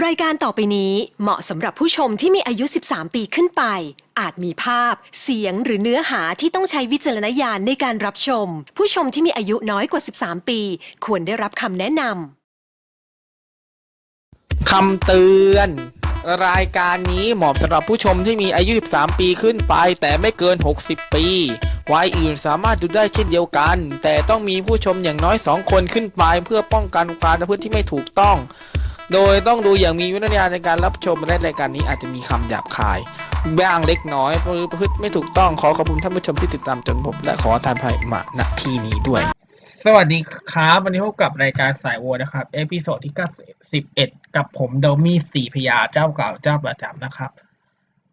รายการต่อไปนี้เหมาะสำหรับผู้ชมที่มีอายุ 13 ปีขึ้นไป อาจมีภาพ เสียงหรือเนื้อหาที่ต้องใช้วิจารณญาณในการรับชม ผู้ชมที่มีอายุน้อยกว่า 13 ปี ควรได้รับคำแนะนำ คำเตือน รายการนี้เหมาะสำหรับผู้ชมที่มีอายุ 13 ปีขึ้นไป แต่ไม่เกิน 60 ปีวัยอื่นสามารถดูได้เช่นเดียวกัน แต่ต้องมีผู้ชมอย่างน้อย 2 คนขึ้นไป เพื่อป้องกันการประพฤติที่ไม่ถูกต้อง โดยต้องดูอย่างมีวิจารณญาณในการรับชมและรายการนี้อาจจะมีคำหยาบคายบ้างเล็กน้อยประพฤติไม่ถูกต้องขอขอบคุณท่านผู้ชมที่ติดตามจนผมและขอทานภัยมาณที่นี้ด้วย สวัสดีครับวันนี้พบกับรายการสายวัวนะครับ เอพิโซดที่91 กับผมโดมี่สีพยาเจ้าเก่าเจ้าประจำนะครับ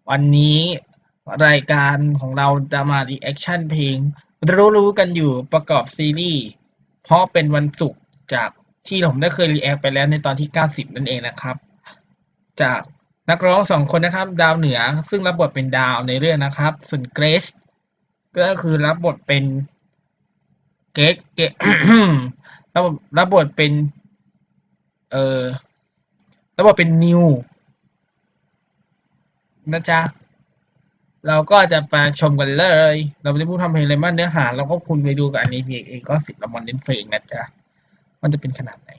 วันนี้รายการของเราจะมารีแอคชั่นเพลง รู้ๆกันอยู่ประกอบซีรีส์เพราะเป็นวันศุกร์จาก ที่ผมได้เคยรีแอคไปแล้วในตอนที่ 90 นั่นเองนะครับ จากนักร้องสองคนนะครับ ดาวเหนือซึ่งรับบทเป็นดาวในเรื่องนะครับ ส่วนเกรซก็คือรับบทเป็นเกตเกรับบทรับบทเป็นเอ่อรับบทเป็นนิวนะจ๊ะเราก็จะมาชมกันเลย เราไม่ได้พูดทำเพลงอะไรมากเนื้อหา เราก็คุณไปดูกับอันนี้เพียงเองก็สิบละมอนเน้นเพลงนะจ๊ะ มันจะเป็นขนาดไหน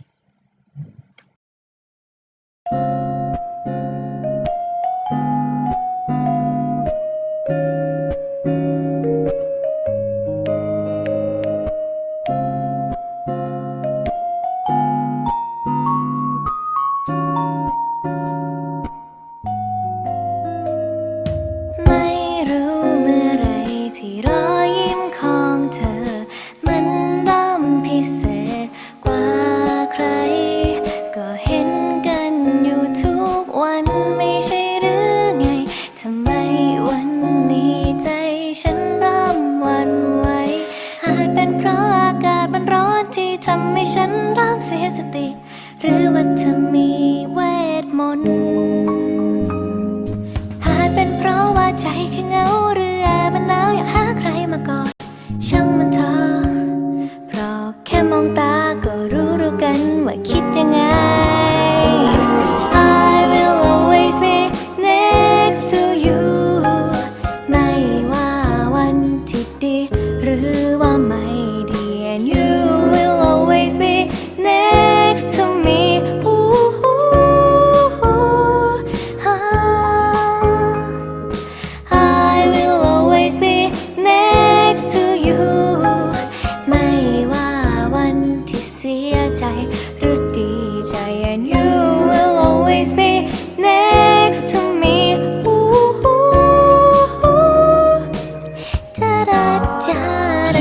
ที่ทำให้ฉันเริ่มเสียสติ หรือว่าเธอมีเวทมนต์อาจเป็นเพราะว่าใจแค่เหงาหรือ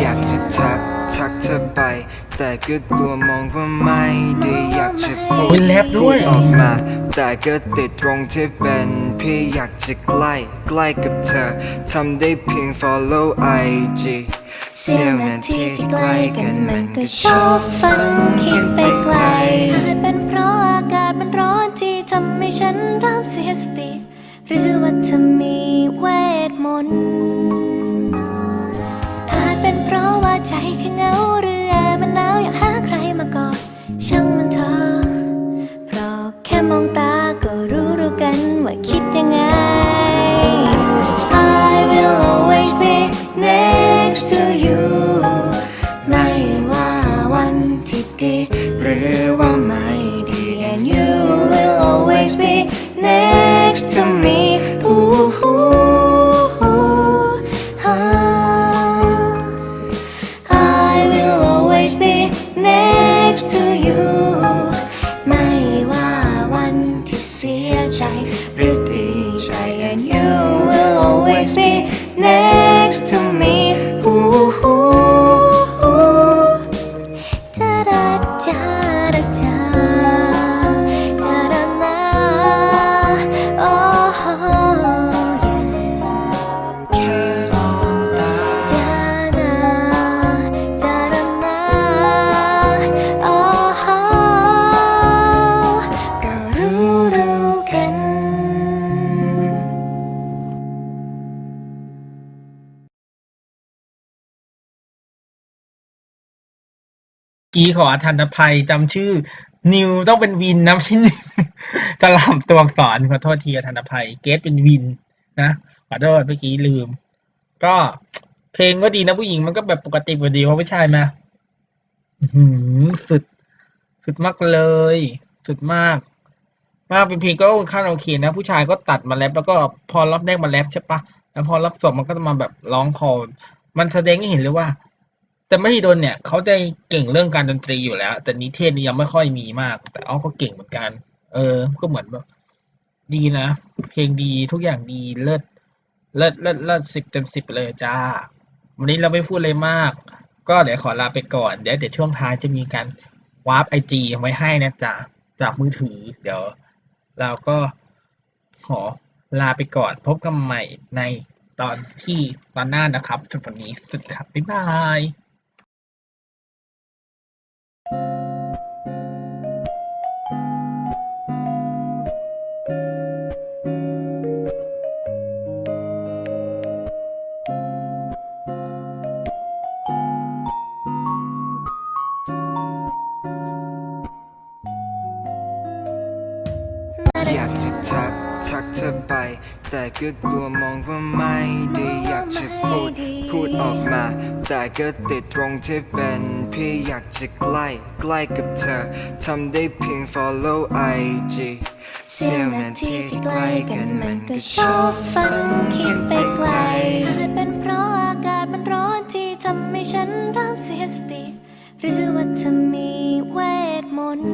อยากจะทักทักเธอไป แต่ก็กลัวมองว่าไม่ดีอยากจะพูโอ้ดยแรปด้วยพูออกมา แต่ก็ติดตรงที่เป็นพี่อยากจะใกล้ใกล้กับเธอทำได้เพียง follow IG เสี้ยวนาทีที่ใกล้กันมันก็ชอบฝันคิดไปไกลอาจเป็นเพราะอากาศมันร้อนที่ทำให้ฉันเริ่มเสียสติ หรือว่าเธอมีเวทมนต์ always be next กี้ขออทันตภัยจำชื่อ นิวต้องเป็นวินนะไม่ใช่นิวกระหล่ำตัวอักษรขอโทษทีธนภัย เกตเป็นวินนะขอโทษเมื่อกี้ลืม ก็เพลงก็ดีนะผู้หญิงมันก็แบบปกติกว่าดีเพราะผู้ชายมาหือสุด สุดมากเลย สุดมาก มากเป็นเพลงก็ค่อนข้างโอเคนะ ผู้ชายก็ตัดมาแรปแล้วก็พอรับแรกมาแรปใช่ปะแล้วพอรับสองมันก็จะมาแบบร้องคอมันแสดงให้เห็นเลยว่า แต่มหิดลเนี่ยเขาจะเก่งเรื่องการดนตรีอยู่แล้ว แต่นิเทศนี่ยังไม่ค่อยมีมาก แต่เอาก็เก่งเหมือนกัน เออ ก็เหมือนแบบดีนะ เพลงดีทุกอย่างดีเลิศเลิศเลิศเลิศสิบเต็มสิบเลยจ้า วันนี้เราไม่พูดเลยมาก ก็เดี๋ยวขอลาไปก่อน เดี๋ยวเดี๋ยวช่วงท้ายจะมีการวาร์ปไอจีไว้ให้นะจ๊ะจากมือถือ เดี๋ยว เราก็ขอลาไปก่อนพบกันใหม่ในตอนที่ตอนหน้านะครับสำหรับวันนี้สวัสดีครับบ๊ายบาย อยากจะทักทักเธอไป แต่ก็กลัวมองว่าไม่ดีอยากจะพูด พูดออกมา แต่ก็ติดตรงที่เป็นพี่อยากจะใกล้ใกล้กับเธอทำได้เพียง follow IG เสี้ยวนาทีที่ใกล้กันมันก็ชอบฝันคิดไปไกลอาจเป็นเพราะอากาศมันร้อนที่ทำให้ฉันเริ่มเสียสติ หรือว่าเธอมีเวทมนต์